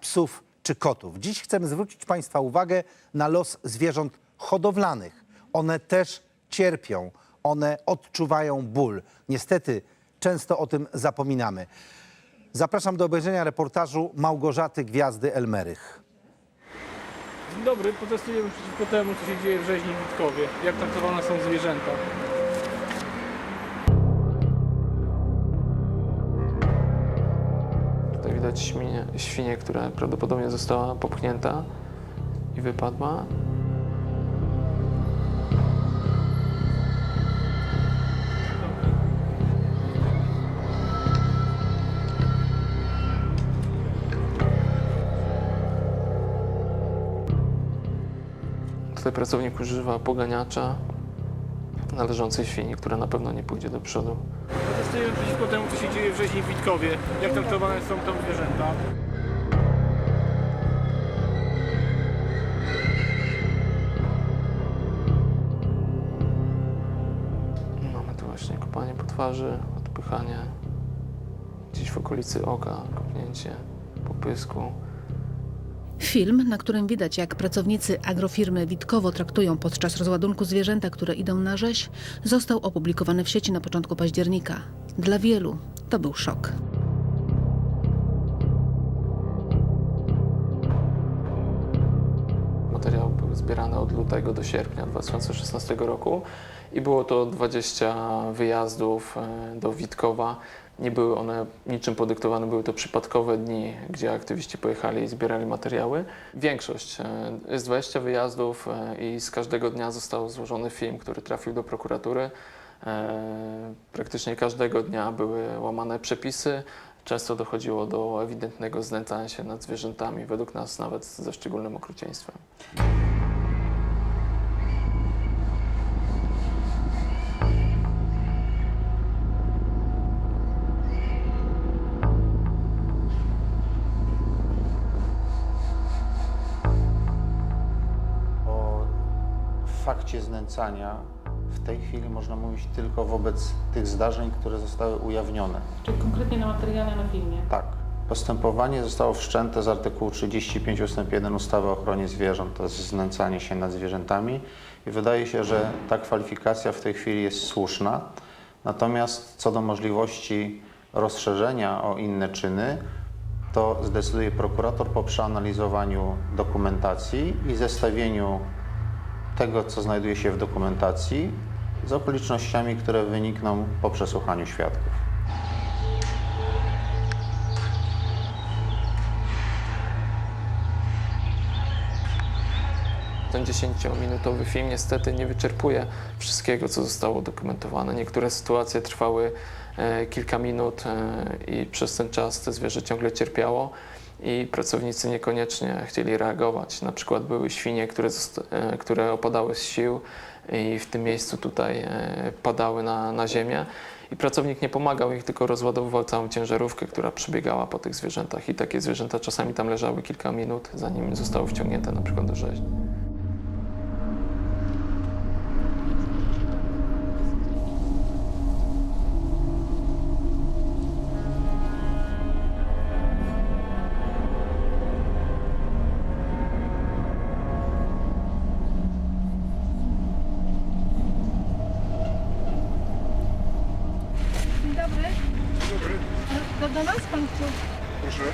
psów czy kotów. Dziś chcemy zwrócić Państwa uwagę na los zwierząt hodowlanych. One też cierpią, one odczuwają ból. Niestety często o tym zapominamy. Zapraszam do obejrzenia reportażu Małgorzaty Gwiazdy Elmerych. Dzień dobry, protestujemy przeciwko temu, co się dzieje w rzeźni Witkowie. Jak traktowane są zwierzęta. Widać świnię, która prawdopodobnie została popchnięta i wypadła. Tutaj pracownik używa poganiacza należącej świni, która na pewno nie pójdzie do przodu. Protestujemy przeciwko temu, co się dzieje w rzeźni w Witkowie. Jak traktowane są tam zwierzęta. Mamy tu właśnie kopanie po twarzy, odpychanie gdzieś w okolicy oka, kopnięcie po pysku. Film, na którym widać, jak pracownicy agrofirmy Witkowo traktują podczas rozładunku zwierzęta, które idą na rzeź, został opublikowany w sieci na początku października. Dla wielu to był szok. Materiał był zbierany od lutego do sierpnia 2016 roku i było to 20 wyjazdów e, do Witkowa. Nie były one niczym podyktowane, były to przypadkowe dni, gdzie aktywiści pojechali i zbierali materiały. Większość, jest 20 wyjazdów e, i z każdego dnia został złożony film, który trafił do prokuratury. E, Praktycznie każdego dnia były łamane przepisy. Często dochodziło do ewidentnego znęcania się nad zwierzętami, według nas nawet ze szczególnym okrucieństwem. Fakcie znęcania w tej chwili można mówić tylko wobec tych zdarzeń, które zostały ujawnione. Czyli konkretnie na materiale na filmie. Tak. Postępowanie zostało wszczęte z artykułu 35 ust. 1 ustawy o ochronie zwierząt, to jest znęcanie się nad zwierzętami i wydaje się, że ta kwalifikacja w tej chwili jest słuszna. Natomiast co do możliwości rozszerzenia o inne czyny, to zdecyduje prokurator po przeanalizowaniu dokumentacji i zestawieniu tego, co znajduje się w dokumentacji z okolicznościami, które wynikną po przesłuchaniu świadków. Ten 10-minutowy film niestety nie wyczerpuje wszystkiego, co zostało udokumentowane. Niektóre sytuacje trwały e, kilka minut e, i przez ten czas to zwierzę ciągle cierpiało i pracownicy niekoniecznie chcieli reagować. Na przykład były świnie, które, e, które opadały z sił i w tym miejscu tutaj e, padały na, na ziemię. I pracownik nie pomagał ich, tylko rozładowywał całą ciężarówkę, która przebiegała po tych zwierzętach. I takie zwierzęta czasami tam leżały kilka minut, zanim zostały wciągnięte na przykład do rzeźni.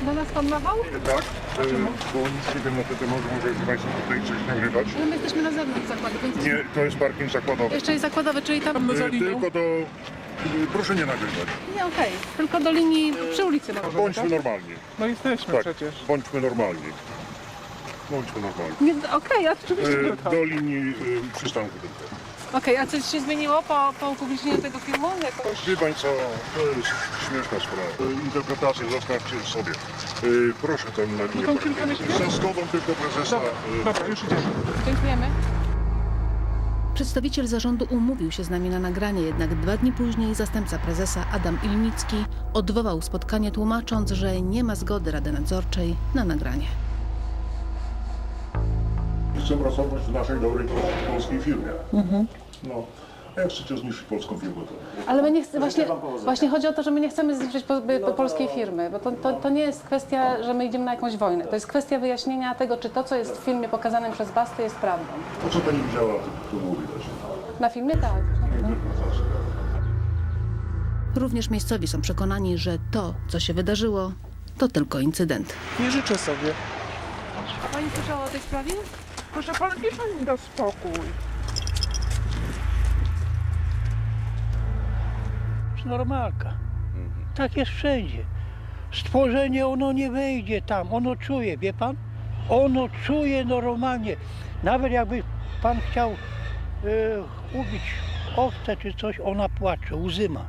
Do nas pan mawał? tak, e, bo nic nie wiem na ten temat, może Państwo tutaj coś nagrywać. No my jesteśmy na zewnątrz zakładu, więc Nie, to jest parking zakładowy. jeszcze jest zakładowy, czyli tam... E, Tylko do... e, Proszę nie nagrywać. Nie, okej, tylko do linii przy ulicy. No. Bądźmy normalni. No jesteśmy Tak, przecież. bądźmy normalni. Bądźmy normalni. Nie, Okej, oczywiście. E, Do linii e, przystanku tylko. Okej, a coś się zmieniło po, po upublicznieniu tego filmu? Jakoś? Wie Pani co, to jest śmieszna sprawa. E, Interpretację zostawcie sobie. E, Proszę tam na linię kilka. Za zgodą tylko prezesa. e, Dobra, już idziemy. Dziękujemy. Przedstawiciel zarządu umówił się z nami na nagranie, jednak dwa dni później zastępca prezesa Adam Ilnicki odwołał spotkanie, tłumacząc, że nie ma zgody Rady Nadzorczej na nagranie. Chcę pracować w naszej dobrej polskiej firmie. No, A jak chcecie zniszczyć polską firmę, to Ale my nie chcemy, właśnie, właśnie chodzi o to, że my nie chcemy zniszczyć po, by, po polskiej firmy, bo to, to, to nie jest kwestia, że my idziemy na jakąś wojnę. To jest kwestia wyjaśnienia tego, czy to, co jest w filmie pokazanym przez Basty jest prawdą. to co pani widziała, to, to było widać. Na filmie tak. Również miejscowi są przekonani, że to, co się wydarzyło, to tylko incydent. Nie życzę sobie. A pani słyszała o tej sprawie? Proszę pan mi da spokój. jest normalka. Tak jest wszędzie. Stworzenie ono nie wejdzie tam, ono czuje, wie pan? Ono czuje normalnie. Nawet jakby pan chciał e, ubić owce czy coś, ona płacze, łzy ma.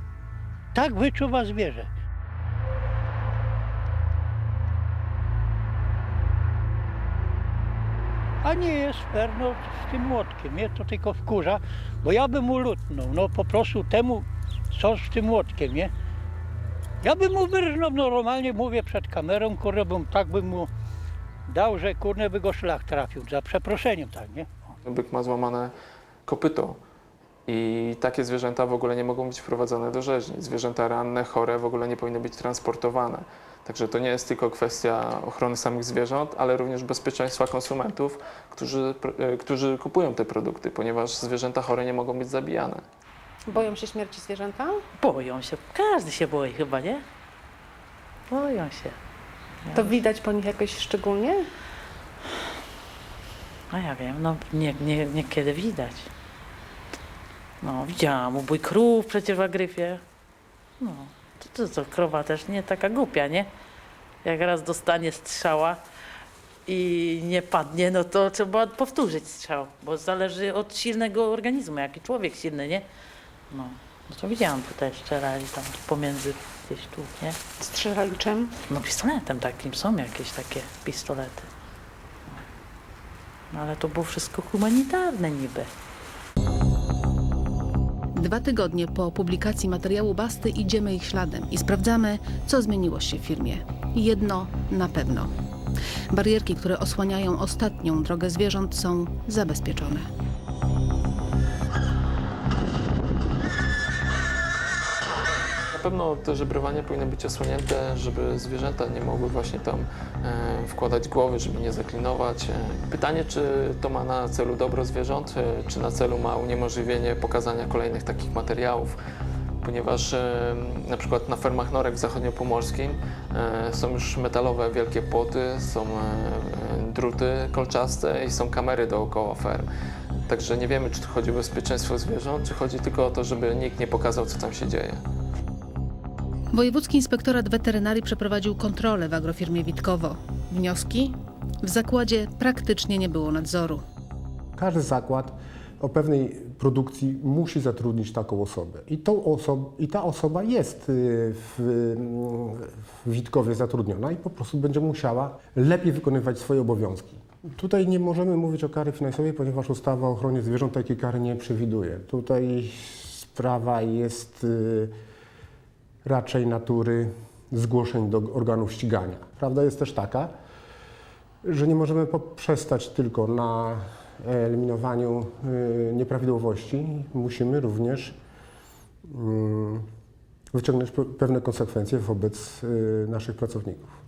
Tak wyczuwa zwierzę. A nie jest fair, no z tym młotkiem, mnie to tylko wkurza, bo ja bym mu lutnął, no po prostu temu, co z tym młotkiem, nie? Ja bym mu wyrżnął normalnie, mówię przed kamerą, kurde, bym, tak bym mu dał, że kurde by go szlak trafił, za przeproszeniem, tak, nie? Byk ma złamane kopyto i takie zwierzęta w ogóle nie mogą być wprowadzone do rzeźni. Zwierzęta ranne, chore w ogóle nie powinny być transportowane. Także to nie jest tylko kwestia ochrony samych zwierząt, ale również bezpieczeństwa konsumentów, którzy, e, którzy kupują te produkty, ponieważ zwierzęta chore nie mogą być zabijane. Boją się śmierci zwierzęta? Boją się. Każdy się boi chyba, nie? Boją się. To widać po nich jakoś szczególnie? No ja wiem, no nie, nie, niekiedy widać. No, widziałam ubój krów przecież w Agryfie. No, to, to, to krowa też nie taka głupia, nie? Jak raz dostanie strzała i nie padnie, no to trzeba powtórzyć strzał, bo zależy od silnego organizmu, jaki człowiek silny, nie? No, no to widziałam tutaj strzelali tam pomiędzy gdzieś tu, nie? Strzelali czym? No pistoletem takim, są jakieś takie pistolety. No ale to było wszystko humanitarne niby. Dwa tygodnie po publikacji materiału Basty idziemy ich śladem i sprawdzamy, co zmieniło się w firmie. Jedno na pewno. Barierki, które osłaniają ostatnią drogę zwierząt, są zabezpieczone. Pewno te żebrowania powinny być osłonięte, żeby zwierzęta nie mogły właśnie tam e, wkładać głowy, żeby nie zaklinować. E, Pytanie, czy to ma na celu dobro zwierząt, e, czy na celu ma uniemożliwienie pokazania kolejnych takich materiałów, ponieważ e, na przykład na fermach norek zachodniopomorskim e, są już metalowe wielkie płoty, są e, druty kolczaste i są kamery dookoła ferm. Także nie wiemy, czy tu chodzi o bezpieczeństwo zwierząt, czy chodzi tylko o to, żeby nikt nie pokazał, co tam się dzieje. Wojewódzki Inspektorat Weterynarii przeprowadził kontrolę w agrofirmie Witkowo. Wnioski? W zakładzie praktycznie nie było nadzoru. Każdy zakład o pewnej produkcji musi zatrudnić taką osobę. I, tą oso- i ta osoba jest y, w, w Witkowie zatrudniona i po prostu będzie musiała lepiej wykonywać swoje obowiązki. Tutaj nie możemy mówić o kary finansowej, ponieważ ustawa o ochronie zwierząt takiej kary nie przewiduje. Tutaj sprawa jest y, raczej natury zgłoszeń do organów ścigania. Prawda jest też taka, że nie możemy poprzestać tylko na eliminowaniu y, nieprawidłowości. Musimy również mm, wyciągnąć pe- pewne konsekwencje wobec y, naszych pracowników.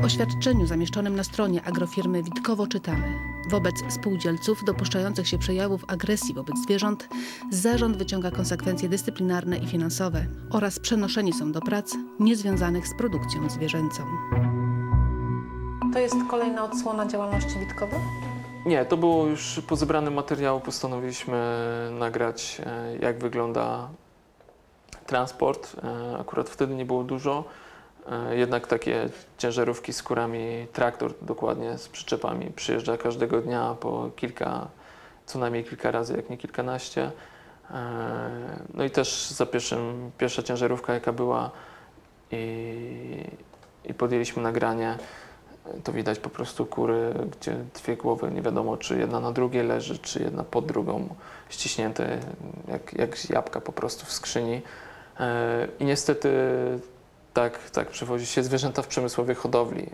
W oświadczeniu zamieszczonym na stronie agrofirmy Witkowo czytamy: Wobec spółdzielców dopuszczających się przejawów agresji wobec zwierząt, zarząd wyciąga konsekwencje dyscyplinarne i finansowe oraz przenoszeni są do prac niezwiązanych z produkcją zwierzęcą. To jest kolejna odsłona działalności Witkowo? Nie, to było już po zebranym materiału. Postanowiliśmy nagrać, e, jak wygląda transport. E, Akurat wtedy nie było dużo. E, Jednak takie ciężarówki z kurami, traktor dokładnie z przyczepami przyjeżdża każdego dnia po kilka, co najmniej kilka razy, jak nie kilkanaście. E, No i też za pierwszym, pierwsza ciężarówka jaka była i, i podjęliśmy nagranie to widać po prostu kury, gdzie dwie głowy nie wiadomo, czy jedna na drugiej leży, czy jedna pod drugą, ściśnięte jak, jak jabłka po prostu w skrzyni. E, I niestety tak, tak przewozi się zwierzęta w przemysłowej hodowli.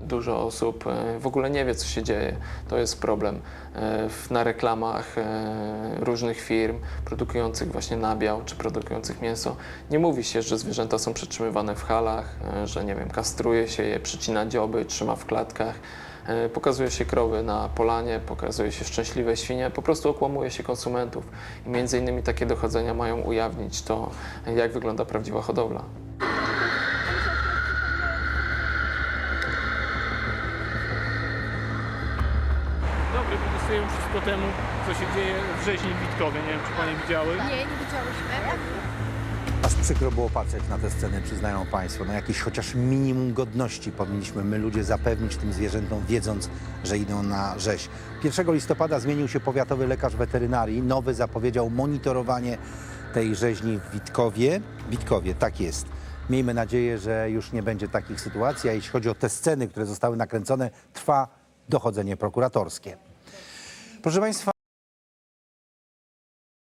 dużo osób e, w ogóle nie wie, co się dzieje. To jest problem. E, Na reklamach e, różnych firm produkujących właśnie nabiał czy produkujących mięso nie mówi się, że zwierzęta są przetrzymywane w halach, że nie wiem, kastruje się je, przycina dzioby, trzyma w klatkach. E, Pokazuje się krowy na polanie, pokazuje się szczęśliwe świnie, po prostu okłamuje się konsumentów. I między innymi takie dochodzenia mają ujawnić to, jak wygląda prawdziwa hodowla. Dobry, protestujemy przeciwko temu, co się dzieje w rzeźni Witkowie. Nie wiem, czy panie widziały. Nie, nie widziałyśmy. Aż przykro było patrzeć na te sceny, przyznają Państwo. No jakieś chociaż minimum godności powinniśmy my ludzie zapewnić tym zwierzętom, wiedząc, że idą na rzeź. 1 listopada zmienił się powiatowy lekarz weterynarii. Nowy zapowiedział monitorowanie tej rzeźni w Witkowie. Witkowie, tak jest. Miejmy nadzieję, że już nie będzie takich sytuacji, a jeśli chodzi o te sceny, które zostały nakręcone, trwa dochodzenie prokuratorskie. Proszę Państwa,